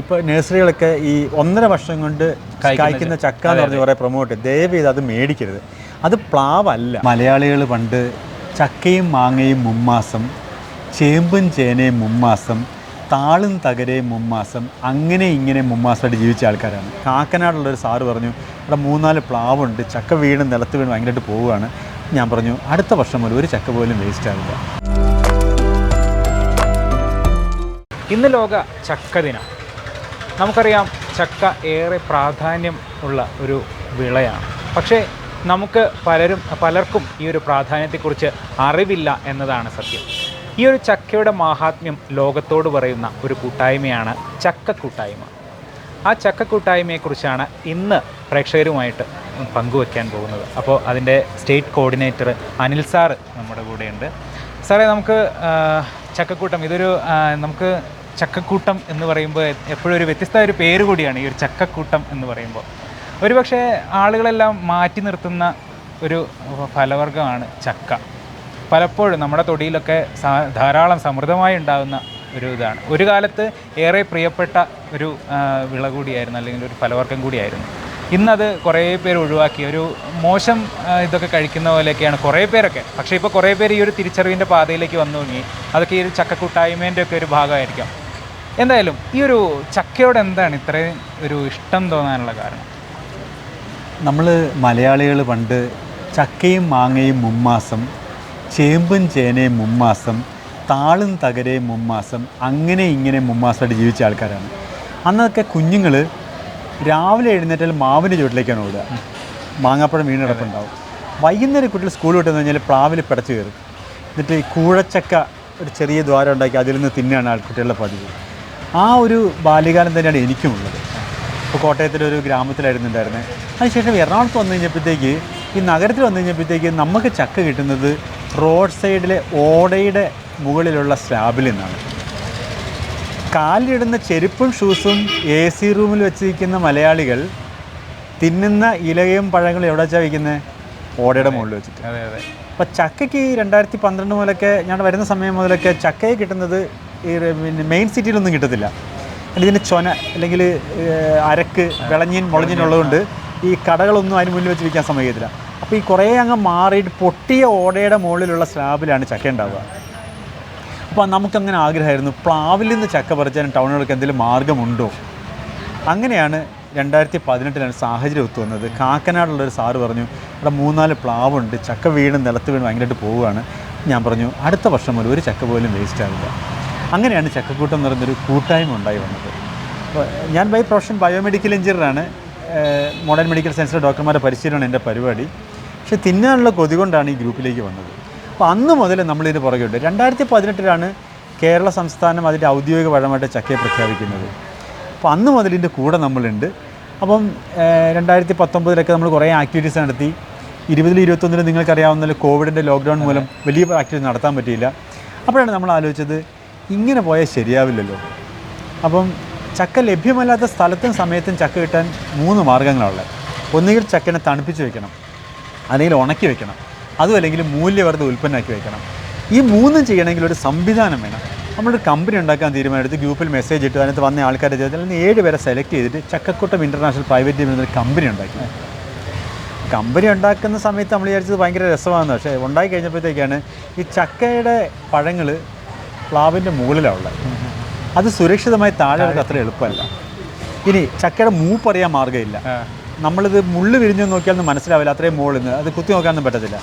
ഇപ്പോൾ നഴ്സറികളൊക്കെ ഈ ഒന്നര വർഷം കൊണ്ട് കായ്ക്കുന്ന ചക്ക എന്ന് പറഞ്ഞ് കുറേ പ്രൊമോട്ട് ദയവ് ചെയ്ത് അത് മേടിക്കരുത്. അത് പ്ലാവല്ല. മലയാളികൾ പണ്ട് ചക്കയും മാങ്ങയും മുമ്മാസം ചേമ്പും ചേനയും മുമ്മാസം താളും തകരയും മുമ്മാസം അങ്ങനെ ഇങ്ങനെ മുമ്മാസമായിട്ട് ജീവിച്ച ആൾക്കാരാണ്. കാക്കനാടുള്ളൊരു സാറ് പറഞ്ഞു ഇവിടെ മൂന്നാൽ പ്ലാവുണ്ട്. ചക്ക വീണ് നിലത്ത് വീണ് ഭയങ്കരമായിട്ട് പോവുകയാണ്. ഞാൻ പറഞ്ഞു അടുത്ത വർഷം മുതൽ ഒരു ചക്ക പോലും വേസ്റ്റ് ആവില്ല. ഇന്ന് ലോക ചക്ക ദിനം. നമുക്കറിയാം ചക്ക ഏറെ പ്രാധാന്യം ഉള്ള ഒരു വിളയാണ്. പക്ഷേ നമുക്ക് പലരും പലർക്കും ഈ ഒരു പ്രാധാന്യത്തെക്കുറിച്ച് അറിവില്ല എന്നതാണ് സത്യം. ഈ ഒരു ചക്കയുടെ മാഹാത്മ്യം ലോകത്തോട് പറയുന്ന ഒരു കൂട്ടായ്മയാണ് ചക്ക കൂട്ടായ്മ ആ ചക്ക കൂട്ടായ്മയെക്കുറിച്ചാണ് ഇന്ന് പ്രേക്ഷകരുമായിട്ട് പങ്കുവെക്കാൻ പോകുന്നത്. അപ്പോൾ അതിന്റെ സ്റ്റേറ്റ് കോർഡിനേറ്റർ അനിൽ സാറ് നമ്മുടെ കൂടെയുണ്ട്. സാറേ നമുക്ക് ചക്കക്കൂട്ടം ഇതൊരു നമുക്ക് ചക്കക്കൂട്ടം എന്ന് പറയുമ്പോൾ എപ്പോഴും ഒരു വ്യത്യസ്ത ഒരു പേര് കൂടിയാണ് ഈ ഒരു ചക്കക്കൂട്ടം എന്ന് പറയുമ്പോൾ. ഒരുപക്ഷെ ആളുകളെല്ലാം മാറ്റി നിർത്തുന്ന ഒരു ഫലവർഗമാണ് ചക്ക. പലപ്പോഴും നമ്മുടെ തൊടിയിലൊക്കെ ധാരാളം സമൃദ്ധമായി ഉണ്ടാകുന്ന ഒരു ഇതാണ്. ഒരു കാലത്ത് ഏറെ പ്രിയപ്പെട്ട ഒരു വിള കൂടിയായിരുന്നു അല്ലെങ്കിൽ ഒരു ഫലവർഗം കൂടിയായിരുന്നു. ഇന്നത് കുറേ പേര് ഒഴിവാക്കി. ഒരു മോശം ഇതൊക്കെ കഴിക്കുന്ന പോലെയൊക്കെയാണ് കുറേ പേരൊക്കെ. പക്ഷേ ഇപ്പോൾ കുറേ പേര് ഈ ഒരു തിരിച്ചറിവിന്റെ പാതയിലേക്ക് വന്നു തുടങ്ങി. അതൊക്കെ ഈ ഒരു ചക്കക്കൂട്ടായ്മേന്റെ ഒക്കെ ഒരു ഭാഗമായിരിക്കാം. എന്തായാലും ഈ ഒരു ചക്കയോട് എന്താണ് ഇത്രയും ഒരു ഇഷ്ടം തോന്നാനുള്ള കാരണം? നമ്മൾ മലയാളികൾ പണ്ട് ചക്കയും മാങ്ങയും മുമ്മാസം ചേമ്പും ചേനയും മുമ്മാസം താളും തകരയും മുമ്മാസം അങ്ങനെ ഇങ്ങനെ മുമ്മാസമായിട്ട് ജീവിച്ച ആൾക്കാരാണ്. അന്നൊക്കെ കുഞ്ഞുങ്ങൾ രാവിലെ എഴുന്നേറ്റാൽ മാവിന്റെ ചുവട്ടിലേക്കാണ് ഓടുക. മാങ്ങാപ്പഴം വീണിടപ്പുണ്ടാവും വൈകുന്നേരം കുട്ടികൾ സ്കൂൾ വിട്ടെന്ന് കഴിഞ്ഞാൽ പ്ലാവിൽ പിടച്ച് കയറും. എന്നിട്ട് ഈ കൂഴച്ചക്ക ഒരു ചെറിയ ദ്വാരം ഉണ്ടാക്കി അതിൽ നിന്ന് തിന്നാണ് ആൾക്കുട്ടികളുടെ പതിവ്. ആ ഒരു ബാല്യകാലം തന്നെയാണ് എനിക്കുമുള്ളത്. ഇപ്പോൾ കോട്ടയത്തിലൊരു ഗ്രാമത്തിലായിരുന്നുണ്ടായിരുന്നത് അതിനുശേഷം എറണാകുളത്ത് വന്നു കഴിഞ്ഞപ്പോഴത്തേക്ക് ഈ നഗരത്തിൽ വന്നു കഴിഞ്ഞപ്പോഴത്തേക്ക് നമുക്ക് ചക്ക കിട്ടുന്നത് റോഡ് സൈഡിലെ ഓടയുടെ മുകളിലുള്ള സ്ലാബിൽ നിന്നാണ്. കാലിലിടുന്ന ചെരുപ്പും ഷൂസും എ സി റൂമിൽ വെച്ചിരിക്കുന്ന മലയാളികൾ തിന്നുന്ന ഇലയും പഴങ്ങളും എവിടെ വെച്ചാൽ വയ്ക്കുന്നത് ഓടയുടെ മുകളിൽ വെച്ചിട്ട്. അതെ അതെ അപ്പോൾ ചക്കയ്ക്ക് രണ്ടായിരത്തി പന്ത്രണ്ട് മുതലൊക്കെ ഞാൻ വരുന്ന സമയം മുതലൊക്കെ ചക്കയെ കിട്ടുന്നത് പിന്നെ മെയിൻ സിറ്റിയിലൊന്നും കിട്ടത്തില്ല. ഇതിന് ചൊന അല്ലെങ്കിൽ അരക്ക് വിളഞ്ഞിൻ മുളഞ്ഞിനുള്ളതുകൊണ്ട് ഈ കടകളൊന്നും അതിന് മുന്നിൽ വെച്ച് വിൽക്കാൻ സമ്മതിക്കത്തില്ല അപ്പോൾ ഈ കുറേ അങ്ങ് മാറിയിട്ട് പൊട്ടിയ ഓടയുടെ മുകളിലുള്ള സ്ലാബിലാണ് ചക്ക ഉണ്ടാവുക. അപ്പോൾ നമുക്കങ്ങനെ ആഗ്രഹമായിരുന്നു പ്ലാവിൽ നിന്ന് ചക്ക പറിച്ചാലും ടൗണുകൾക്ക് എന്തെങ്കിലും മാർഗമുണ്ടോ? അങ്ങനെയാണ് രണ്ടായിരത്തി പതിനെട്ടിലാണ് സാഹചര്യം ഒത്തു വന്നത്. കാക്കനാടുള്ളൊരു സാറ് പറഞ്ഞു ഇവിടെ മൂന്നാൽ പ്ലാവുണ്ട് ചക്ക വീണ് നിലത്ത് വീണ് ഭയങ്കരമായിട്ട് പോവുകയാണ്. ഞാൻ പറഞ്ഞു അടുത്ത വർഷം മുതൽ ഒരു ചക്ക പോലും വേസ്റ്റ് ആവില്ല. അങ്ങനെയാണ് ചക്കക്കൂട്ടം എന്ന് പറയുന്നൊരു കൂട്ടായ്മ ഉണ്ടായി വന്നത്. അപ്പോൾ ഞാൻ ബൈ പ്രൊഫഷൻ ബയോമെഡിക്കൽ എഞ്ചിനീയറാണ്. മോഡേൺ മെഡിക്കൽ സയൻസിലെ ഡോക്ടർമാരുടെ പരിശീലനമാണ് എന്റെ പരിപാടി. പക്ഷേ തിന്നാനുള്ള കൊതി കൊണ്ടാണ് ഈ ഗ്രൂപ്പിലേക്ക് വന്നത്. അപ്പോൾ അന്ന് മുതൽ നമ്മളിതിന് പുറകെയുണ്ട്. രണ്ടായിരത്തി പതിനെട്ടിലാണ് കേരള സംസ്ഥാനം അതിന്റെ ഔദ്യോഗിക പഴമായിട്ട് ചക്കയെ പ്രഖ്യാപിക്കുന്നത്. അപ്പോൾ അന്ന് മുതൽ ഇതിന്റെ കൂടെ നമ്മളുണ്ട്. അപ്പം രണ്ടായിരത്തി പത്തൊമ്പതിലൊക്കെ നമ്മൾ കുറേ ആക്ടിവിറ്റീസ് നടത്തി. ഇരുപതിൽ ഇരുപത്തൊന്നിൽ നിങ്ങൾക്കറിയാവുന്ന കോവിഡിന്റെ ലോക്ക്ഡൗൺ മൂലം വലിയ ആക്ടിവിറ്റി നടത്താൻ പറ്റിയില്ല. അപ്പോഴാണ് നമ്മൾ ആലോചിച്ചത് ഇങ്ങനെ പോയാൽ ശരിയാവില്ലല്ലോ. അപ്പം ചക്ക ലഭ്യമല്ലാത്ത സ്ഥലത്തും സമയത്തും ചക്ക കിട്ടാൻ മൂന്ന് മാർഗങ്ങളുള്ളത് ഒന്നുകിൽ ചക്കനെ തണുപ്പിച്ച് വെക്കണം അല്ലെങ്കിൽ ഉണക്കി വെക്കണം അതും അല്ലെങ്കിൽ മൂല്യവർദ്ധ ഉൽപ്പന്നമാക്കി വെക്കണം. ഈ മൂന്നും ചെയ്യണമെങ്കിൽ ഒരു സംവിധാനം വേണം. നമ്മളൊരു കമ്പനി ഉണ്ടാക്കാൻ തീരുമാനമെടുത്ത് ഗ്രൂപ്പിൽ മെസ്സേജ് ഇട്ട് അതിനകത്ത് വന്ന ആൾക്കാരെ ചേർത്ത് അല്ലെങ്കിൽ ഏഴ് പേരെ സെലക്ട് ചെയ്തിട്ട് ചക്കക്കൂട്ടം ഇന്റർനാഷണൽ പ്രൈവറ്റ് ലിമിറ്റഡ് എന്നൊരു കമ്പനി ഉണ്ടാക്കി. കമ്പനി ഉണ്ടാക്കുന്ന സമയത്ത് നമ്മൾ വിചാരിച്ചത് ഭയങ്കര രസമാണെന്ന് പക്ഷേ ഉണ്ടായി കഴിഞ്ഞപ്പോഴത്തേക്കാണ് ഈ ചക്കയുടെ പഴങ്ങൾ പ്ലാവിന്റെ മുകളിലാണ് ഉള്ളത് അത് സുരക്ഷിതമായി താഴെ അത്ര എളുപ്പമല്ല. ഇനി ചക്കയുടെ മൂപ്പറിയാൻ മാർഗമില്ല. നമ്മളിത് മുള്ളു വിരിഞ്ഞു നോക്കിയാലൊന്നും മനസ്സിലാവില്ല അത്രയും മുകളിൽ നിന്ന്. അത് കുത്തി നോക്കാനൊന്നും പറ്റത്തില്ല.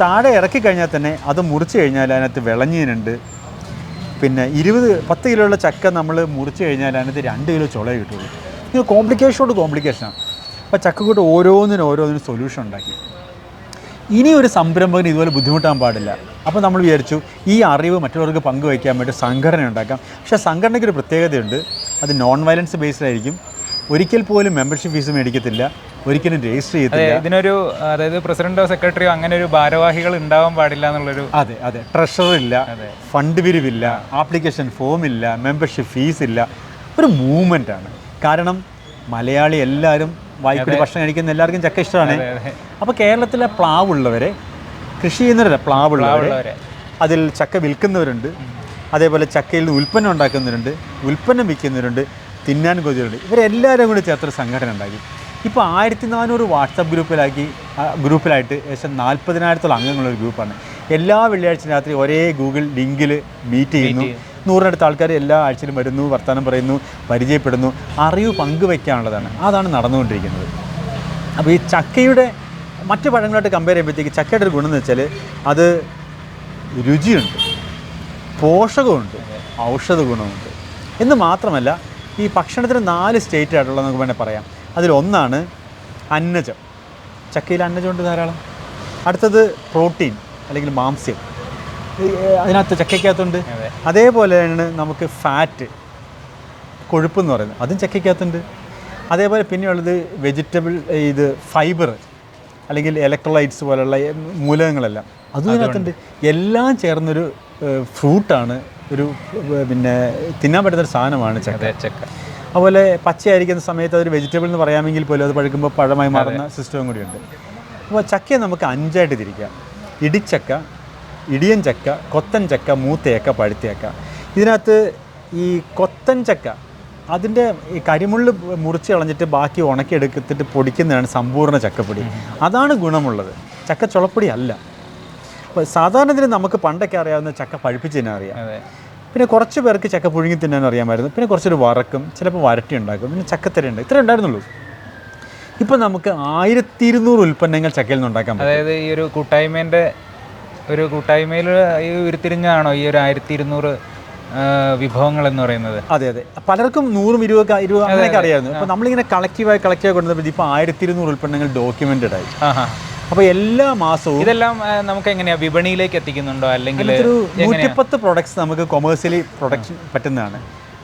താഴെ ഇറക്കി കഴിഞ്ഞാൽ തന്നെ അത് മുറിച്ച് കഴിഞ്ഞാൽ അതിനകത്ത് വിളഞ്ഞീനുണ്ട് പിന്നെ ഇരുപത് പത്ത് കിലോയുള്ള ഉള്ള ചക്ക നമ്മൾ മുറിച്ച് കഴിഞ്ഞാൽ അതിനകത്ത് രണ്ട് കിലോ ചുള കിട്ടുള്ളൂ. ഇത് കോംപ്ലിക്കേഷനോട് കോംപ്ലിക്കേഷനാണ് അപ്പോൾ ചക്കക്കൂട്ട് ഓരോന്നിനും ഓരോന്നിനും സൊല്യൂഷൻ ഉണ്ടാക്കി. ഇനി ഒരു സംരംഭകന് ഇതുപോലെ ബുദ്ധിമുട്ടാൻ പാടില്ല. അപ്പോൾ നമ്മൾ വിചാരിച്ചു ഈ അറിവ് മറ്റുള്ളവർക്ക് പങ്കുവയ്ക്കാൻ വേണ്ടി സംഘടന ഉണ്ടാക്കാം. പക്ഷേ സംഘടനയ്ക്ക് ഒരു പ്രത്യേകതയുണ്ട്. അത് നോൺ വയലൻസ് ബേസ്ഡ് ആയിരിക്കും. ഒരിക്കൽ പോലും മെമ്പർഷിപ്പ് ഫീസ് മേടിക്കത്തില്ല. ഒരിക്കലും രജിസ്റ്റർ ചെയ്യത്തില്ല. ഇതിനൊരു അതായത് പ്രസിഡന്റോ സെക്രട്ടറിയോ അങ്ങനെ ഒരു ഭാരവാഹികൾ ഉണ്ടാവാൻ പാടില്ല എന്നുള്ളൊരു അതെ അതെ. ട്രഷറർ ഇല്ല ഫണ്ട് പിരിവില്ല ആപ്ലിക്കേഷൻ ഫോം ഇല്ല മെമ്പർഷിപ്പ് ഫീസ് ഇല്ല. ഒരു മൂവ്മെന്റ് ആണ്. കാരണം മലയാളി എല്ലാവരും വായിക്കൂടി ഭക്ഷണം കഴിക്കുന്ന എല്ലാവർക്കും ചക്ക ഇഷ്ടമാണ്. അപ്പോൾ കേരളത്തിലെ പ്ലാവുള്ളവരെ കൃഷി ചെയ്യുന്നവരല്ല പ്ലാവുള്ളവരെ. അതിൽ ചക്ക വിൽക്കുന്നവരുണ്ട്. അതേപോലെ ചക്കയിൽ നിന്ന് ഉൽപ്പന്നം ഉണ്ടാക്കുന്നവരുണ്ട് ഉൽപ്പന്നം വിൽക്കുന്നവരുണ്ട് തിന്നാൻ കൊതിയുണ്ട് ഇവരെല്ലാവരും കൂടി ചേർത്തൊരു സംഘടന ഉണ്ടാക്കി. ഇപ്പോൾ ആയിരത്തി നാനൂറ് വാട്സപ്പ് ഗ്രൂപ്പിലാക്കി ഗ്രൂപ്പിലായിട്ട് ഏകദേശം നാൽപ്പതിനായിരത്തോളം അംഗങ്ങളുള്ള ഗ്രൂപ്പാണ്. എല്ലാ വെള്ളിയാഴ്ച രാത്രി ഒരേ ഗൂഗിൾ ലിങ്കിൽ മീറ്റ് ചെയ്യുന്നു. നൂറിനടുത്ത് ആൾക്കാർ എല്ലാ ആഴ്ചയിലും വരുന്നു വർത്തമാനം പറയുന്നു പരിചയപ്പെടുന്നു അറിവ് പങ്കുവയ്ക്കാനുള്ളതാണ്. അതാണ് നടന്നുകൊണ്ടിരിക്കുന്നത്. അപ്പോൾ ഈ ചക്കയുടെ മറ്റ് പഴങ്ങളായിട്ട് കമ്പയർ ചെയ്യുമ്പോഴത്തേക്ക് ചക്കയുടെ ഒരു ഗുണം എന്ന് വെച്ചാൽ അത് രുചിയുണ്ട് പോഷകമുണ്ട് ഔഷധ ഗുണമുണ്ട് എന്ന് മാത്രമല്ല ഈ ഭക്ഷണത്തിന് നാല് സ്റ്റേറ്റ് ആയിട്ടുള്ളത് നമുക്ക് വേണേൽ പറയാം. അതിലൊന്നാണ് അന്നജം. ചക്കയിൽ അന്നജമുണ്ട് ധാരാളം. അടുത്തത് പ്രോട്ടീൻ അല്ലെങ്കിൽ മാംസ്യം. അതിനകത്ത് ചക്കയ്ക്കകത്തുണ്ട്. അതേപോലെ അതേപോലെയാണ് നമുക്ക് ഫാറ്റ് കൊഴുപ്പ് എന്ന് പറയുന്നത്. അതും ചക്കയ്ക്കകത്തുണ്ട്. അതേപോലെ പിന്നെയുള്ളത് വെജിറ്റബിൾ ഇത് ഫൈബർ അല്ലെങ്കിൽ ഇലക്ട്രോലൈറ്റ്സ് പോലുള്ള മൂലകങ്ങളെല്ലാം. അതും ഇതിനകത്തുണ്ട് എല്ലാം ചേർന്നൊരു ഫ്രൂട്ടാണ് ഒരു പിന്നെ തിന്നാൻ പറ്റുന്ന ഒരു സാധനമാണ് ചക്ക. ചക്ക. അതുപോലെ പച്ചയായിരിക്കുന്ന സമയത്ത് അതൊരു വെജിറ്റബിൾ എന്ന് പറയാമെങ്കിൽ പോലും അത് പഴുക്കുമ്പോൾ പഴമായി മാറുന്ന സിസ്റ്റവും കൂടിയുണ്ട്. അപ്പോൾ ചക്കയെ നമുക്ക് അഞ്ചായിട്ട് തിരിക്കാം. ഇടിച്ചക്ക ഇടിയൻ ചക്ക കൊത്തൻ ചക്ക മൂത്തയക്ക പഴുത്തയക്ക. ഇതിനകത്ത് ഈ കൊത്തൻ ചക്ക അതിന്റെ ഈ കരിമുള്ള് മുറിച്ച് കളഞ്ഞിട്ട് ബാക്കി ഉണക്കി ഉണക്കിയെടുത്തിട്ട് പൊടിക്കുന്നതാണ് സമ്പൂർണ ചക്കപ്പൊടി. അതാണ് ഗുണമുള്ളത്. ചക്ക ചുളപ്പൊടി അല്ല. അപ്പോൾ സാധാരണ ഇതിന് നമുക്ക് പണ്ടൊക്കെ അറിയാവുന്ന ചക്ക പഴുപ്പിച്ച് തന്നെ അറിയാം. പിന്നെ കുറച്ച് പേർക്ക് ചക്ക പുഴുങ്ങി തിന്നാൻ അറിയാമായിരുന്നു. പിന്നെ കുറച്ചൊരു വറക്കും ചിലപ്പോൾ വരട്ടി ഉണ്ടാക്കും. പിന്നെ ചക്കത്തരയുണ്ട് ഇത്ര ഉണ്ടായിരുന്നുള്ളൂ. ഇപ്പം നമുക്ക് ആയിരത്തി ഇരുന്നൂറ് ഉൽപ്പന്നങ്ങൾ ചക്കയിൽ നിന്ന് ഉണ്ടാക്കാം അതായത് ഈ ഒരു കൂട്ടായ്മേന്റെ ഒരു കൂട്ടായ്മയിൽ ഉരുത്തിരിഞ്ഞാണോ ഈ ഒരു ആയിരത്തി ഇരുന്നൂറ് വിഭവങ്ങൾ എന്ന് പറയുന്നത്? അതെ അതെ. പലർക്കും നൂറും ഇരുപത് ഇരുപത് അങ്ങനെയൊക്കെ അറിയായിരുന്നു അപ്പോൾ നമ്മളിങ്ങനെ കളക്റ്റീവായി കളക്റ്റീവായി കൊണ്ടുവന്നപ്പോൾ ഇപ്പോൾ ആയിരത്തി ഇരുന്നൂറ് ഉൽപ്പന്നങ്ങൾ ഡോക്യുമെന്റഡ് ആയി. അപ്പോൾ എല്ലാ മാസവും ഇതെല്ലാം നമുക്ക് എങ്ങനെയാ വിപണിയിലേക്ക് എത്തിക്കുന്നുണ്ടോ? അല്ലെങ്കിൽ ഒരു നൂറ്റിപ്പത്ത് പ്രൊഡക്ട്സ് നമുക്ക് കൊമേഴ്സ്യലി പ്രൊഡക്ഷൻ പറ്റുന്നതാണ്.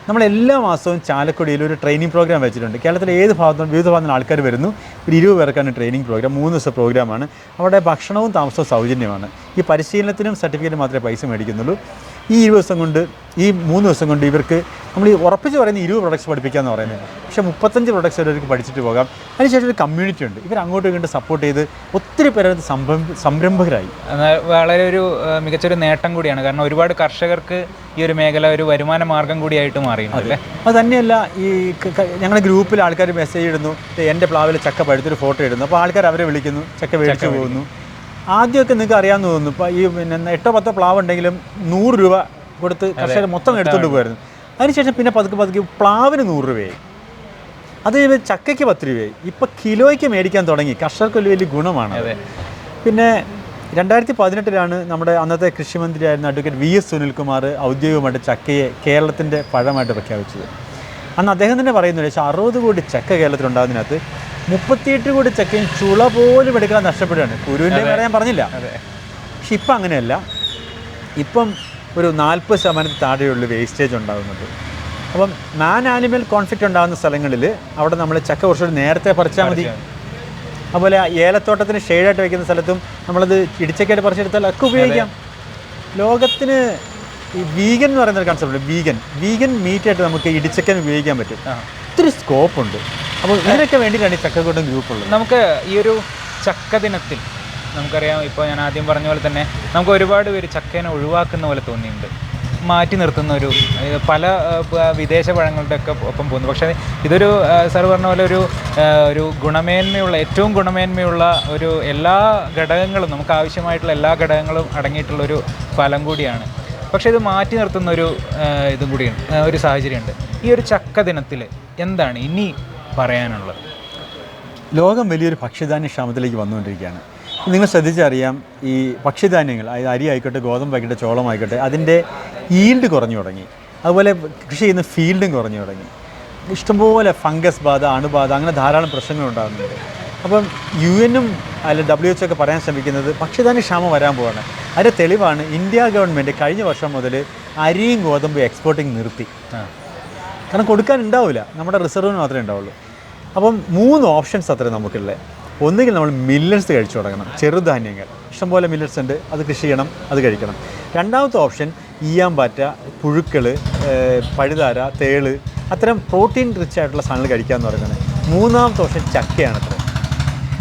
നമ്മൾ എല്ലാ മാസവും ചാലക്കുടിയിൽ ഒരു ട്രെയിനിങ് പ്രോഗ്രാം വെച്ചിട്ടുണ്ട്. കേരളത്തിലെ ഏത് ഭാഗത്തും വിവിധ ഭാഗത്തുനിന്ന് ആൾക്കാർ വരുന്നു. ഒരു ഇരുപത് പേർക്കാണ് ട്രെയിനിങ് പ്രോഗ്രാം മൂന്ന് ദിവസം പ്രോഗ്രാമാണ് അവിടെ ഭക്ഷണവും താമസവും സൗജന്യമാണ്. ഈ പരിശീലനത്തിനും സർട്ടിഫിക്കറ്റിനും മാത്രമേ പൈസ മേടിക്കുന്നുള്ളൂ. ഈ ഇരുപത് ദിവസം കൊണ്ട് ഈ മൂന്ന് ദിവസം കൊണ്ട് ഇവർക്ക് നമ്മൾ ഈ ഉറപ്പിച്ച് പറയുന്ന ഇരുപത് പ്രൊഡക്ട്സ് പഠിപ്പിക്കാമെന്ന് പറയുന്നത്. പക്ഷേ മുപ്പത്തഞ്ച് പ്രൊഡക്ട്സ് അവർക്ക് പഠിച്ചിട്ട് പോകാം. അതിനുശേഷം ഒരു കമ്മ്യൂണിറ്റി ഉണ്ട്. ഇവർ അങ്ങോട്ടും ഇങ്ങോട്ട് സപ്പോർട്ട് ചെയ്ത് ഒത്തിരി പേര് അത് സംരംഭ സംരംഭകരായി. വളരെ ഒരു മികച്ചൊരു നേട്ടം കൂടിയാണ്. കാരണം ഒരുപാട് കർഷകർക്ക് ഈ ഒരു മേഖല ഒരു വരുമാന മാർഗം കൂടിയായിട്ട് മാറിയിട്ടുണ്ട് അത്. തന്നെയല്ല ഈ ഞങ്ങളുടെ ഗ്രൂപ്പിൽ ആൾക്കാർ മെസ്സേജ് ഇടുന്നു. എന്റെ പ്ലാവിൽ ചക്ക പഴുത്തൊരു ഫോട്ടോ ഇടുന്നു. അപ്പോൾ ആൾക്കാർ അവരെ വിളിക്കുന്നു. ചക്ക മേടിച്ചു. പോകുന്നു. ആദ്യമൊക്കെ നിങ്ങൾക്ക് അറിയാമെന്ന് തോന്നുന്നു. ഇപ്പോൾ ഈ പിന്നെ എട്ടോ പത്തോ പ്ലാവ് ഉണ്ടെങ്കിലും നൂറ് രൂപ കൊടുത്ത് കർഷകർ മൊത്തം എടുത്തുകൊണ്ട് പോകുമായിരുന്നു അതിനുശേഷം പിന്നെ പതുക്കെ പതുക്കെ പ്ലാവിന് നൂറ് രൂപയായി. അത് ചക്കയ്ക്ക് പത്ത് രൂപയായി. ഇപ്പോൾ കിലോയ്ക്ക് മേടിക്കാൻ തുടങ്ങി. കർഷകർക്ക് വലിയ വലിയ ഗുണമാണ്. അത്. പിന്നെ രണ്ടായിരത്തി പതിനെട്ടിലാണ് നമ്മുടെ അന്നത്തെ കൃഷിമന്ത്രിയായിരുന്ന അഡ്വക്കേറ്റ് വി എസ് സുനിൽകുമാർ ഔദ്യോഗികമായിട്ട് ചക്കയെ കേരളത്തിന്റെ പഴമായിട്ട് പ്രഖ്യാപിച്ചത്. അന്ന് അദ്ദേഹം തന്നെ പറയുന്നു വെച്ചാൽ അറുപത് കോടി ചക്ക കേരളത്തിലുണ്ടാകുന്നതിനകത്ത് മുപ്പത്തിയെട്ട് കോടി ചെക്കിൻ ചുള പോലും എടുക്കാൻ നഷ്ടപ്പെടുകയാണ്. കുരുവിന്റെ വേറെ ഞാൻ പറഞ്ഞില്ല. പക്ഷെ ഇപ്പം അങ്ങനെയല്ല. ഇപ്പം ഒരു നാൽപ്പത് ശതമാനത്തിൽ താഴെയുള്ള വേസ്റ്റേജ് ഉണ്ടാകുന്നത് അപ്പം മാൻ ആനിമൽ കോൺഫ്ലിക്റ്റ് ഉണ്ടാകുന്ന സ്ഥലങ്ങളിൽ അവിടെ നമ്മൾ ചക്ക കുറച്ചുകൂടി നേരത്തെ പറിച്ചാൽ മതി. അതുപോലെ ഏലത്തോട്ടത്തിന് ഷെയ്ഡായിട്ട് വയ്ക്കുന്ന സ്ഥലത്തും നമ്മളത് ഇടിച്ചക്കായിട്ട് പറിച്ചെടുത്താൽ ഒക്കെ ഉപയോഗിക്കാം. ലോകത്തിന് ഈ വീഗൻ എന്ന് പറയുന്ന ഒരു കൺസെപ്റ്റ് വീഗൻ വീഗൻ മീറ്റായിട്ട് നമുക്ക് ഇടിച്ചക്കൻ ഉപയോഗിക്കാൻ പറ്റും. ഒത്തിരി സ്കോപ്പ് ഉണ്ട്. അപ്പോൾ ഇതിനൊക്കെ വേണ്ടിയിട്ടാണ് ഈ ചക്കക്കൂട്ടം ഗ്രൂപ്പ് ഉള്ളത്. നമുക്ക് ഈ ഒരു ചക്ക ദിനത്തിൽ നമുക്കറിയാം ഇപ്പോൾ ഞാൻ ആദ്യം പറഞ്ഞ പോലെ തന്നെ നമുക്ക് ഒരുപാട് പേര് ചക്കേനെ ഒഴിവാക്കുന്ന പോലെ തോന്നിയിട്ടുണ്ട്. മാറ്റി നിർത്തുന്ന ഒരു പല വിദേശ പഴങ്ങളുടെ ഒക്കെ ഒപ്പം പോകുന്നു. പക്ഷേ ഇതൊരു സാർ പറഞ്ഞ പോലെ ഒരു ഒരു ഗുണമേന്മയുള്ള ഏറ്റവും ഗുണമേന്മയുള്ള ഒരു എല്ലാ ഘടകങ്ങളും നമുക്ക് ആവശ്യമായിട്ടുള്ള എല്ലാ ഘടകങ്ങളും അടങ്ങിയിട്ടുള്ള ഒരു ഫലം കൂടിയാണ്. പക്ഷേ ഇത് മാറ്റി നിർത്തുന്ന ഒരു ഇതും കൂടിയുണ്ട് ഒരു സാഹചര്യമുണ്ട്. ഈ ഒരു ചക്ക ദിനത്തിൽ എന്താണ്? ഇനി പറയാനുള്ളത്? ലോകം വലിയൊരു ഭക്ഷ്യധാന്യ ക്ഷാമത്തിലേക്ക് വന്നുകൊണ്ടിരിക്കുകയാണ്. നിങ്ങൾ ശ്രദ്ധിച്ചറിയാം ഈ ഭക്ഷ്യധാന്യങ്ങൾ അതായത് അരി ആയിക്കോട്ടെ ചോളം ചോളമായിക്കോട്ടെ അതിന്റെ ഈൽഡ് കുറഞ്ഞു തുടങ്ങി. അതുപോലെ കൃഷി ചെയ്യുന്ന ഫീൽഡും കുറഞ്ഞു തുടങ്ങി. ഇഷ്ടംപോലെ ഫംഗസ് ബാധ അണുബാധ അങ്ങനെ ധാരാളം പ്രശ്നങ്ങൾ ഉണ്ടാകുന്നുണ്ട്. അപ്പം യു എനും അല്ല ഡബ്ല്യു എച്ച് ഒക്കെ പറയാൻ ശ്രമിക്കുന്നത് ഭക്ഷ്യധാന്യ ക്ഷാമം വരാൻ പോവാണ്. അതിന്റെ തെളിവാണ് ഇന്ത്യ ഗവൺമെന്റ് കഴിഞ്ഞ വർഷം മുതൽ അരിയും ഗോതമ്പും എക്സ്പോർട്ടിങ് നിർത്തി. കാരണം കൊടുക്കാൻ ഉണ്ടാവില്ല. നമ്മുടെ റിസർവിന് മാത്രമേ ഉണ്ടാവുള്ളൂ. അപ്പം മൂന്ന് ഓപ്ഷൻസ് അത്ര നമുക്കുള്ളത് ഒന്നുകിൽ നമ്മൾ മില്ലറ്റ്സ് കഴിച്ചു തുടങ്ങണം. ചെറുധാന്യങ്ങൾ ഇഷ്ടംപോലെ മില്ലറ്റ്സ് ഉണ്ട്. അത് കൃഷി ചെയ്യണം. അത് കഴിക്കണം. രണ്ടാമത്തെ ഓപ്ഷൻ ഈയാമ്പാറ്റ പുഴുക്കൾ പഴുതാര തേൾ. അത്തരം പ്രോട്ടീൻ റിച്ച് ആയിട്ടുള്ള സാധനങ്ങൾ കഴിക്കാമെന്ന് പറയുന്നത് മൂന്നാമത്തെ ഓപ്ഷൻ ചക്കയാണ് അത്ര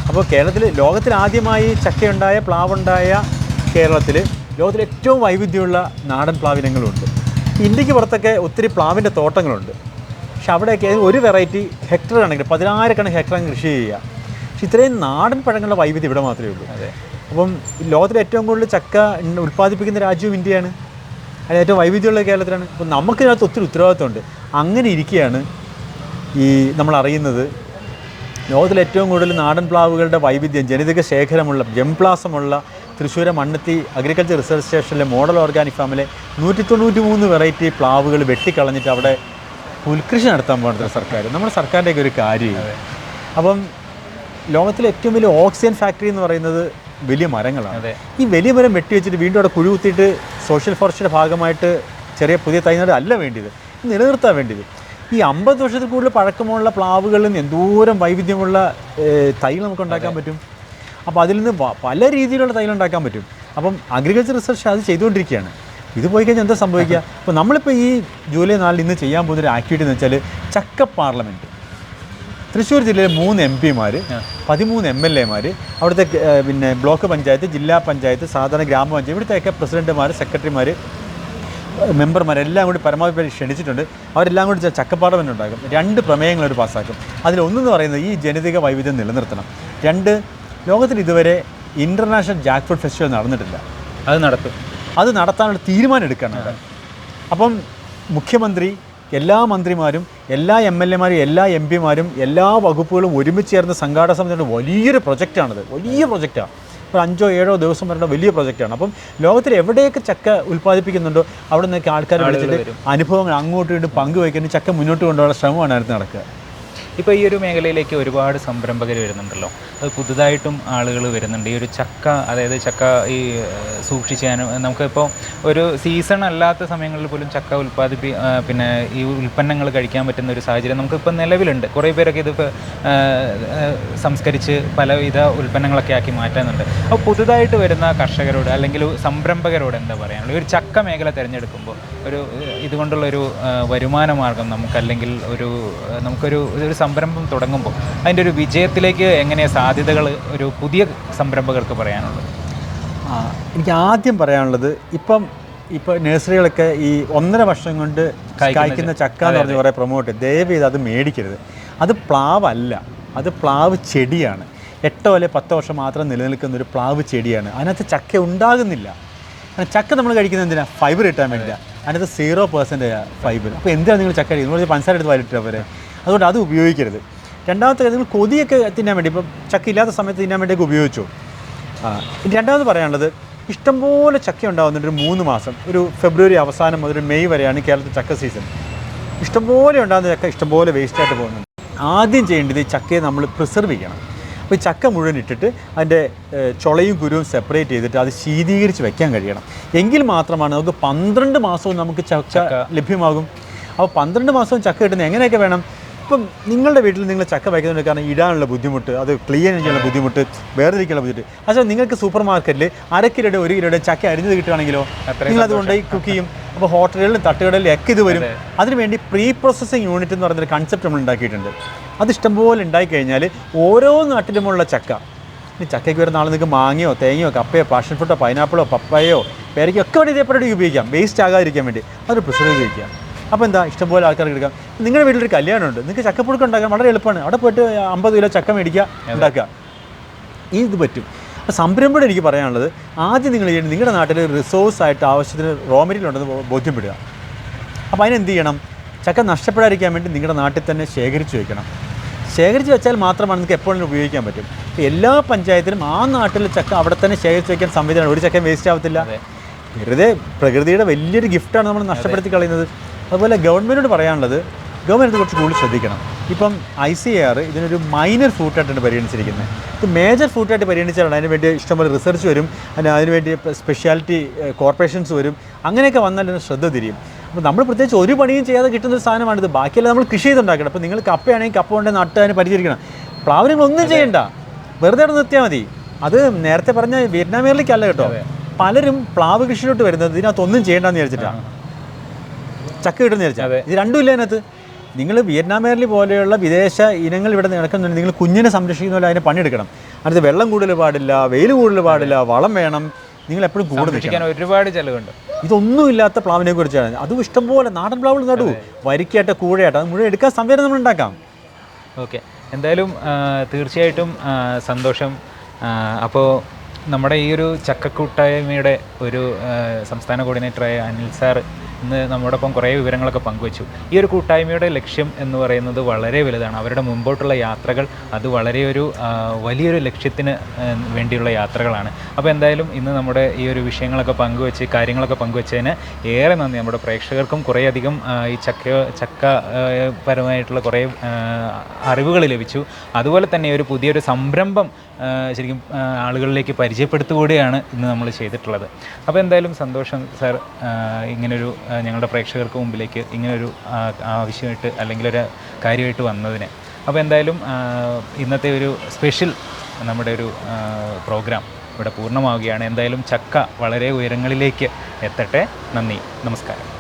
അപ്പോൾ കേരളത്തിൽ ലോകത്തിൽ ആദ്യമായി ചക്കയുണ്ടായ പ്ലാവുണ്ടായ കേരളത്തിൽ ലോകത്തിൽ ഏറ്റവും വൈവിധ്യമുള്ള നാടൻ പ്ലാവിനങ്ങളുണ്ട്. ഇന്ത്യയ്ക്ക് പുറത്തൊക്കെ ഒത്തിരി പ്ലാവിന്റെ തോട്ടങ്ങളുണ്ട്. പക്ഷെ അവിടെയൊക്കെ ഒരു വെറൈറ്റി ഹെക്ടർ കണക്കിന് പതിനായിരക്കണക്കിന് ഹെക്ടർ കൃഷി ചെയ്യുക. പക്ഷെ ഇത്രയും നാടൻ പഴങ്ങളുടെ വൈവിധ്യം ഇവിടെ മാത്രമേ ഉള്ളൂ. അതെ. അപ്പം ഈ ലോകത്തിലെ ഏറ്റവും കൂടുതൽ ചക്ക ഉൽപ്പാദിപ്പിക്കുന്ന രാജ്യവും ഇന്ത്യയാണ്. അതിൽ ഏറ്റവും വൈവിധ്യമുള്ള കേരളത്തിലാണ്. അപ്പം നമുക്കിതിനകത്ത് ഒത്തിരി ഉത്തരവാദിത്വമുണ്ട്. അങ്ങനെ ഇരിക്കുകയാണ് ഈ നമ്മൾ അറിയുന്നത്. ലോകത്തിലെ ഏറ്റവും കൂടുതൽ നാടൻ പ്ലാവുകളുടെ വൈവിധ്യം ജനിതക ശേഖരമുള്ള ജംപ്ലാസമുള്ള തൃശ്ശൂരെ മണ്ണത്തി അഗ്രികൾച്ചർ റിസർച്ച് സ്റ്റേഷനിലെ മോഡൽ ഓർഗാനിക് ഫാമിലെ നൂറ്റി തൊണ്ണൂറ്റി മൂന്ന് വെറൈറ്റി പ്ലാവുകൾ വെട്ടിക്കളഞ്ഞിട്ട് അവിടെ പുൽകൃഷി നടത്താൻ പോകുന്നത് സർക്കാർ നമ്മുടെ സർക്കാരിന്റെയൊക്കെ ഒരു കാര്യം അപ്പം ലോകത്തിലെ ഏറ്റവും വലിയ ഓക്സിജൻ ഫാക്ടറി എന്ന് പറയുന്നത് വലിയ മരങ്ങളാണ്. ഈ വലിയ മരം വെട്ടി വെച്ചിട്ട് വീണ്ടും അവിടെ കുഴി കുത്തിയിട്ട് സോഷ്യൽ ഫോറസ്റ്റിന്റെ ഭാഗമായിട്ട് ചെറിയ പുതിയ തൈനാട് അല്ല വേണ്ടിയത്. നിലനിർത്താൻ വേണ്ടിയത്. ഈ അമ്പത് വർഷത്തിൽ കൂടുതൽ പഴക്കമുള്ള പ്ലാവുകളിൽ നിന്ന് എന്തോരം വൈവിധ്യമുള്ള തൈകൾ നമുക്ക് ഉണ്ടാക്കാൻ പറ്റും? അപ്പോൾ അതിൽ നിന്ന് പല രീതിയിലുള്ള തൈകൾ ഉണ്ടാക്കാൻ പറ്റും. അപ്പം അഗ്രികൾച്ചർ റിസർച്ച് അത് ചെയ്തുകൊണ്ടിരിക്കുകയാണ്. ഇത് പോയി കഴിഞ്ഞാൽ എന്താ സംഭവിക്കുക അപ്പോൾ നമ്മളിപ്പോൾ ഈ ജൂലൈ നാലിൽ ഇന്ന് ചെയ്യാൻ പോകുന്ന ഒരു ആക്ടിവിറ്റി എന്ന് വെച്ചാൽ ചക്ക പാർലമെന്റ് തൃശ്ശൂർ ജില്ലയിലെ മൂന്ന് എം പിമാർ പതിമൂന്ന് എം എൽ എമാർ അവിടുത്തെ പിന്നെ ബ്ലോക്ക് പഞ്ചായത്ത് ജില്ലാ പഞ്ചായത്ത് സാധാരണ ഗ്രാമപഞ്ചായത്ത് ഇവിടുത്തെയൊക്കെ പ്രസിഡന്റുമാർ സെക്രട്ടറിമാർ മെമ്പർമാരെല്ലാം കൂടി പരമാവധി പേര് ക്ഷണിച്ചിട്ടുണ്ട്. അവരെല്ലാം കൂടി ച- തന്നെ ഉണ്ടാക്കും. രണ്ട് പ്രമേയങ്ങൾ അവർ പാസ്സാക്കും. അതിലൊന്നെന്ന് പറയുന്നത് ഈ ജനിതക വൈവിധ്യം നിലനിർത്തണം. രണ്ട് ലോകത്തിൽ ഇതുവരെ ഇന്റർനാഷണൽ ജാക്ക് ഫുഡ് ഫെസ്റ്റിവൽ നടന്നിട്ടില്ല. അത് നടത്തും അത് നടത്താനുള്ള തീരുമാനം എടുക്കണം അപ്പം മുഖ്യമന്ത്രി എല്ലാ മന്ത്രിമാരും എല്ലാ എം എൽ എമാരും എല്ലാ എം പിമാരും എല്ലാ വകുപ്പുകളും ഒരുമിച്ച് ചേർന്ന് സംഘാടക സമിതിയുടെ വലിയൊരു പ്രൊജക്റ്റാണിത്. വലിയ പ്രൊജക്റ്റാണ് ഇപ്പോൾ അഞ്ചോ ഏഴോ ദിവസം വരേണ്ട വലിയ പ്രൊജക്റ്റാണ്. അപ്പം ലോകത്തിൽ എവിടെയൊക്കെ ചക്ക ഉൽപ്പാദിപ്പിക്കുന്നുണ്ടോ അവിടെ നിന്നൊക്കെ ആൾക്കാർ വിളിച്ചിട്ട് അനുഭവങ്ങൾ അങ്ങോട്ടും ഇങ്ങോട്ടും പങ്കുവയ്ക്കാൻ ചക്ക മുന്നോട്ട് കൊണ്ടുപോകാനുള്ള ശ്രമമാണ് അടുത്ത് നടക്കുക. ഇപ്പോൾ ഈ ഒരു മേഖലയിലേക്ക് ഒരുപാട് സംരംഭകർ വരുന്നുണ്ടല്ലോ. അത് പുതുതായിട്ടും ആളുകൾ വരുന്നുണ്ട്. ഈ ഒരു ചക്ക അതായത് ചക്ക ഈ സൂക്ഷിച്ചാനും നമുക്കിപ്പോൾ ഒരു സീസൺ അല്ലാത്ത സമയങ്ങളിൽ പോലും ചക്ക ഉൽപ്പാദിപ്പി പിന്നെ ഈ ഉൽപ്പന്നങ്ങൾ കഴിക്കാൻ പറ്റുന്ന ഒരു സാഹചര്യം നമുക്കിപ്പോൾ നിലവിലുണ്ട്. കുറേ പേരൊക്കെ ഇത് സംസ്കരിച്ച് പലവിധ ഉൽപ്പന്നങ്ങളൊക്കെ ആക്കി മാറ്റാനുണ്ട്. അപ്പോൾ പുതുതായിട്ട് വരുന്ന കർഷകരോട് അല്ലെങ്കിൽ സംരംഭകരോട് എന്താ പറയാനുള്ളത്? ഒരു ചക്ക മേഖല തിരഞ്ഞെടുക്കുമ്പോൾ ഒരു ഇതുകൊണ്ടുള്ള ഒരു വരുമാന മാർഗം നമുക്ക് അല്ലെങ്കിൽ ഒരു നമുക്കൊരു ഒരു സംരംഭം തുടങ്ങുമ്പോൾ അതിന്റെ ഒരു വിജയത്തിലേക്ക് എങ്ങനെയാണ് സാധ്യതകൾ ഒരു പുതിയ സംരംഭകർക്ക് പറയാനുള്ളത്? എനിക്ക് ആദ്യം പറയാനുള്ളത് ഇപ്പം ഇപ്പോൾ നഴ്സറികളൊക്കെ ഈ ഒന്നര വർഷം കൊണ്ട് കായ്ക്കുന്ന ചക്ക എന്ന് പറഞ്ഞ് കുറേ പ്രൊമോട്ട് ദയവ് ചെയ്ത് അത് മേടിക്കരുത്. അത് പ്ലാവല്ല. അത് പ്ലാവ് ചെടിയാണ്. എട്ടോ അല്ലെ പത്തോ വർഷം മാത്രം നിലനിൽക്കുന്ന ഒരു പ്ലാവ് ചെടിയാണ്. അതിനകത്ത് ചക്ക ഉണ്ടാകുന്നില്ല. ചക്ക നമ്മൾ കഴിക്കുന്നത് എന്തിനാ? ഫൈബർ കിട്ടാൻ വേണ്ടിയിട്ടാണ് അതിനകത്ത് സീറോ പെർസെന്റ് ഫൈബർ അപ്പോൾ എന്തിനാണ് നിങ്ങൾ ചക്ക കഴിക്കുന്നത്? പഞ്ചസാര എടുത്ത് വരട്ടെ അവരെ. അതുകൊണ്ട് അത് ഉപയോഗിക്കരുത്. രണ്ടാമത്തെ കാര്യം നിങ്ങൾ കൊതിയൊക്കെ തിന്നാൻ വേണ്ടി ഇപ്പം ചക്ക ഇല്ലാത്ത സമയത്ത് തിന്നാൻ വേണ്ടിയൊക്കെ ഉപയോഗിച്ചു? രണ്ടാമത് പറയാനുള്ളത് ഇഷ്ടംപോലെ ചക്ക ഉണ്ടാകുന്നുണ്ട് ഒരു മൂന്ന് മാസം ഒരു ഫെബ്രുവരി അവസാനം മുതൽ മെയ് വരെയാണ് കേരളത്തിൽ ചക്ക സീസൺ ഇഷ്ടംപോലെ ഉണ്ടാകുന്ന ചക്ക ഇഷ്ടംപോലെ വേസ്റ്റായിട്ട് പോകുന്നുണ്ട്. ആദ്യം ചെയ്യേണ്ടത് ഈ ചക്കയെ നമ്മൾ പ്രിസർവ് ചെയ്യണം. അപ്പോൾ ഈ ചക്ക മുഴുവൻ ഇട്ടിട്ട് അതിന്റെ ചുളയും കുരുവും സെപ്പറേറ്റ് ചെയ്തിട്ട് അത് ശീതീകരിച്ച് വെക്കാൻ കഴിയണം. എങ്കിൽ മാത്രമാണ് നമുക്ക് പന്ത്രണ്ട് മാസവും നമുക്ക് ചക്ക. ലഭ്യമാകും. അപ്പോൾ പന്ത്രണ്ട് മാസവും ചക്ക കിട്ടുന്നത് എങ്ങനെയൊക്കെ വേണം? ഇപ്പം നിങ്ങളുടെ വീട്ടിൽ നിങ്ങൾ ചക്ക വയ്ക്കുന്നുണ്ട് കാരണം ഇടാനുള്ള ബുദ്ധിമുട്ട് അത് ക്ലീൻ ചെയ്യാനുള്ള ബുദ്ധിമുട്ട് വേർതിരിക്കാനുള്ള ബുദ്ധിമുട്ട്. പക്ഷേ നിങ്ങൾക്ക് സൂപ്പർ മാർക്കറ്റിൽ അര കിലോയുടെ ഒരു കിലോയുടെ ചക്ക അരിഞ്ഞത് കിട്ടുകയാണെങ്കിലോ? നിങ്ങൾ അതുകൊണ്ട് കുക്ക് ചെയ്യും. അപ്പോൾ ഹോട്ടലുകളിലും തട്ടുകടലിലും ഒക്കെ ഇത് വരും. അതിനുവേണ്ടി പ്രീ പ്രോസസ്സിംഗ് യൂണിറ്റ് എന്ന് പറയുന്നൊരു കൺസെപ്റ്റ് നമ്മൾ ഉണ്ടാക്കിയിട്ടുണ്ട്. അത് ഇഷ്ടംപോലെ ഉണ്ടായി കഴിഞ്ഞാൽ ഓരോ നാട്ടിലുമുള്ള ചക്ക. ഇനി ചക്കയ്ക്ക് വരുന്ന ആൾ നിങ്ങൾക്ക് മാങ്ങയോ തേങ്ങയോ കപ്പയോ പാഷൻ ഫ്രൂട്ടോ പൈനാപ്പിളോ പപ്പയോ പേരയ്ക്കോ ഒക്കെ വേണ്ടി ഇതേപോലെ ഉപയോഗിക്കാം. വേസ്റ്റ് ആകാതിരിക്കാൻ വേണ്ടി. അതൊരു പ്രിസർവ് ചെയ്യിക്കാം അപ്പോൾ എന്താ ഇഷ്ടംപോലെ ആൾക്കാർ എടുക്കാം. നിങ്ങളുടെ വീട്ടിലൊരു കല്യാണമുണ്ട്. നിങ്ങൾക്ക് ചക്കപ്പുഴുക്ക് ഉണ്ടാക്കാൻ വളരെ എളുപ്പമാണ്. അവിടെ പോയിട്ട് അമ്പത് കിലോ ചക്ക മേടിക്കുക ഉണ്ടാക്കുക. ഈ ഇത് പറ്റും. അപ്പോൾ സംരംഭം എനിക്ക് പറയാനുള്ളത് ആദ്യം നിങ്ങൾ ചെയ്യേണ്ടത് നിങ്ങളുടെ നാട്ടിൽ റിസോഴ്സ് ആയിട്ട് ആവശ്യത്തിന് റോ മെറ്റീരിയൽ ഉണ്ടെന്ന് ബോധ്യപ്പെടുക. അപ്പോൾ അതിനെന്ത് ചെയ്യണം? ചക്ക നഷ്ടപ്പെടാതിരിക്കാൻ വേണ്ടി നിങ്ങളുടെ നാട്ടിൽ തന്നെ ശേഖരിച്ച് വയ്ക്കണം ശേഖരിച്ച് വെച്ചാൽ മാത്രമാണ് നിങ്ങൾക്ക് എപ്പോഴും ഉപയോഗിക്കാൻ പറ്റും. എല്ലാ പഞ്ചായത്തിലും ആ നാട്ടിലെ ചക്ക അവിടെ തന്നെ ശേഖരിച്ച് വയ്ക്കാൻ സംവിധാനം. ഒരു ചക്ക വേസ്റ്റ് ആവത്തില്ല. വെറുതെ പ്രകൃതിയുടെ വലിയൊരു ഗിഫ്റ്റാണ് നമ്മൾ നഷ്ടപ്പെടുത്തി കളയുന്നത്. അതുപോലെ ഗവൺമെന്റിനോട് പറയാനുള്ളത് ഗവൺമെന്റ് കുറച്ച് കൂടുതൽ ശ്രദ്ധിക്കണം. ഇപ്പം ഐ സി ആർ ഇതിനൊരു മൈനർ ഫൂട്ടായിട്ടാണ് പരിഗണിച്ചിരിക്കുന്നത്. ഇത് മേജർ ഫൂട്ടായിട്ട് പരിഗണിച്ചാലാണ് അതിന് വേണ്ടി ഇഷ്ടംപോലെ റിസർച്ച് വരും അതിന് അതിനുവേണ്ടി സ്പെഷ്യാലിറ്റി കോർപ്പറേഷൻസ് വരും. അങ്ങനെയൊക്കെ വന്നാൽ ഇതിന് ശ്രദ്ധ തിരിയും. അപ്പോൾ നമ്മൾ പ്രത്യേകിച്ച് ഒരു പണിയും ചെയ്യാതെ കിട്ടുന്ന ഒരു സാധനമാണിത് ബാക്കിയെല്ലാം നമ്മൾ കൃഷി ചെയ്തുണ്ടാക്കണം. അപ്പോൾ നിങ്ങൾ കപ്പയാണെങ്കിൽ കപ്പ കൊണ്ട് നട്ട് അതിന് പരിചരിക്കണം. പ്ലാവ് ഒന്നും ചെയ്യണ്ട. വെറുതെ അവിടെ നിർത്തിയാൽ മതി. അത് നേരത്തെ പറഞ്ഞ വിയറ്റ്നാമേറിലേക്കല്ല കേട്ടോ. പലരും പ്ലാവ് കൃഷിയിലോട്ട് വരുന്നത് ഇതിനകത്തൊന്നും ചെയ്യേണ്ടെന്ന് വിചാരിച്ചിട്ടാണ് ചക്ക കിട്ടുന്ന വിചാരിച്ചാൽ ഇത് രണ്ടും ഇല്ല അതിനകത്ത്? നിങ്ങൾ വിയറ്റ്നാമേറിൽ പോലെയുള്ള വിദേശ ഇനങ്ങൾ ഇവിടെ നടക്കുന്നുണ്ട് നിങ്ങൾ കുഞ്ഞിനെ സംരക്ഷിക്കുന്ന പോലെ അതിനെ പണിയെടുക്കണം. അടുത്ത് വെള്ളം കൂടുതൽ പാടില്ല വെയിൽ കൂടുതൽ പാടില്ല വളം വേണം. നിങ്ങൾ എപ്പോഴും കൂടുതൽ ഒരുപാട് ചിലവുണ്ട്. ഇതൊന്നുമില്ലാത്ത പ്ലാവിനെ കുറിച്ചാണ്. അതും ഇഷ്ടംപോലെ നാടൻ പ്ലാവുകൾ നടൂ. വരിക്കായിട്ട് കൂഴയായിട്ട് അത് മുഴുവൻ എടുക്കാൻ സമയം നമ്മൾ ഉണ്ടാക്കാം. ഓക്കെ. എന്തായാലും തീർച്ചയായിട്ടും സന്തോഷം. അപ്പോൾ നമ്മുടെ ഈ ഒരു ചക്കക്കൂട്ടായ്മയുടെ ഒരു സംസ്ഥാന കോർഡിനേറ്ററായ അനിൽ സാർ ഇന്ന് നമ്മോടൊപ്പം കുറേ വിവരങ്ങളൊക്കെ പങ്കുവച്ചു. ഈ ഒരു കൂട്ടായ്മയുടെ ലക്ഷ്യം എന്ന് പറയുന്നത് വളരെ വലുതാണ്. അവരുടെ മുമ്പോട്ടുള്ള യാത്രകൾ അത് വളരെ ഒരു വലിയൊരു ലക്ഷ്യത്തിന് വേണ്ടിയുള്ള യാത്രകളാണ്. അപ്പോൾ എന്തായാലും ഇന്ന് നമ്മുടെ ഈ ഒരു വിഷയങ്ങളൊക്കെ പങ്കുവെച്ച് കാര്യങ്ങളൊക്കെ പങ്കുവെച്ചതിന് ഏറെ നന്ദി. നമ്മുടെ പ്രേക്ഷകർക്കും കുറേയധികം ഈ ചക്ക ചക്ക പരമായിട്ടുള്ള കുറേ അറിവുകൾ ലഭിച്ചു. അതുപോലെ തന്നെ ഒരു പുതിയൊരു സംരംഭം ശരിക്കും ആളുകളിലേക്ക് പരിചയപ്പെടുത്തുകൂടിയാണ് ഇന്ന് നമ്മൾ ചെയ്തിട്ടുള്ളത്. അപ്പോൾ എന്തായാലും സന്തോഷം സാർ. ഇങ്ങനൊരു ഞങ്ങളുടെ പ്രേക്ഷകർക്ക് മുമ്പിലേക്ക് ഇങ്ങനൊരു ആവശ്യമായിട്ട് അല്ലെങ്കിൽ ഒരു കാര്യമായിട്ട് വന്നതിന്. അപ്പോൾ എന്തായാലും ഇന്നത്തെ ഒരു സ്പെഷ്യൽ നമ്മുടെ ഒരു പ്രോഗ്രാം ഇവിടെ പൂർണമാവുകയാണ്. എന്തായാലും ചക്ക വളരെ ഉയരങ്ങളിലേക്ക് എത്തട്ടെ. നന്ദി. നമസ്കാരം.